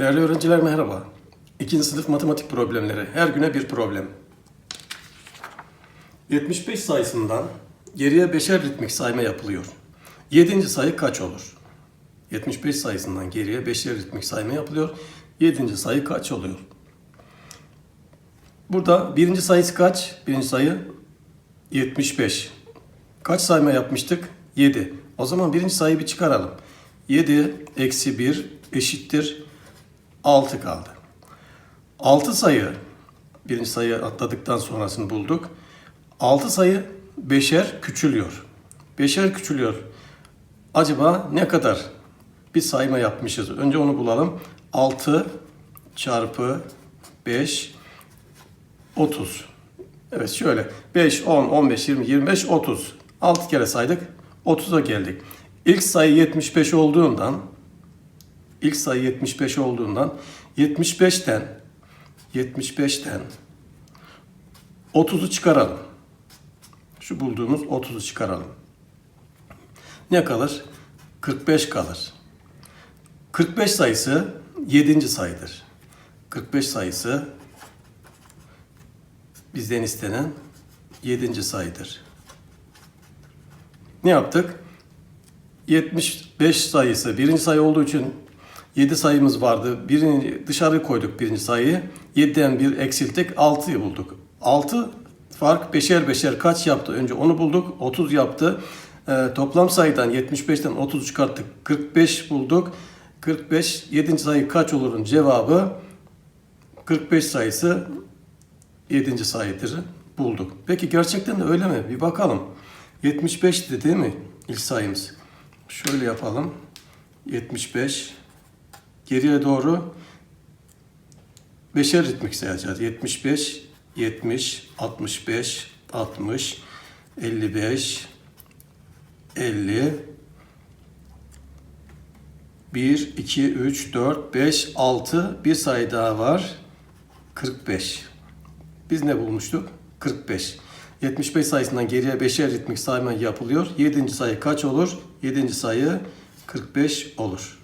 Değerli öğrenciler merhaba. İkinci sınıf matematik problemleri. Her güne bir problem. 75 sayısından geriye beşer ritmik sayma yapılıyor. 7. sayı kaç olur? 75 sayısından geriye beşer ritmik sayma yapılıyor. 7. sayı kaç oluyor? Burada birinci sayısı kaç? Birinci sayı 75. Kaç sayma yapmıştık? 7. O zaman birinci sayıyı bir çıkaralım. 7 eksi 1 eşittir 6 kaldı. 6 sayı, birinci sayı atladıktan sonrasını bulduk. 6 sayı beşer küçülüyor. Beşer küçülüyor. Acaba ne kadar bir sayma yapmışız? Önce onu bulalım. 6 çarpı 5 30. Evet şöyle 5, 10, 15, 20, 25, 30. 6 kere saydık 30'a geldik. İlk sayı 75 olduğundan ilk sayı 75 olduğundan 75'ten 75'ten 30'u çıkaralım. Şu bulduğumuz 30'u çıkaralım. Ne kalır? 45 kalır. 45 sayısı 7. sayıdır. 45 sayısı bizden istenen 7. sayıdır. Ne yaptık? 75 sayısı birinci sayı olduğu için 7 sayımız vardı. Birini dışarı koyduk birinci sayıyı. 7'den bir eksilttik. 6'yı bulduk. 6 fark beşer beşer kaç yaptı? Önce onu bulduk. 30 yaptı. Ee, toplam sayıdan 75'ten 30 çıkarttık. 45 bulduk. 45 7. sayı kaç olurun cevabı 45 sayısı 7. sayıdır bulduk. Peki gerçekten de öyle mi? Bir bakalım. 75'ti değil mi ilk sayımız? Şöyle yapalım. 75 geriye doğru beşer ritmik sayacağız. 75 70 65 60 55 50 1 2 3 4 5 6 bir sayı daha var. 45. Biz ne bulmuştuk? 45. 75 sayısından geriye beşer ritmik sayma yapılıyor. 7. sayı kaç olur? 7. sayı 45 olur.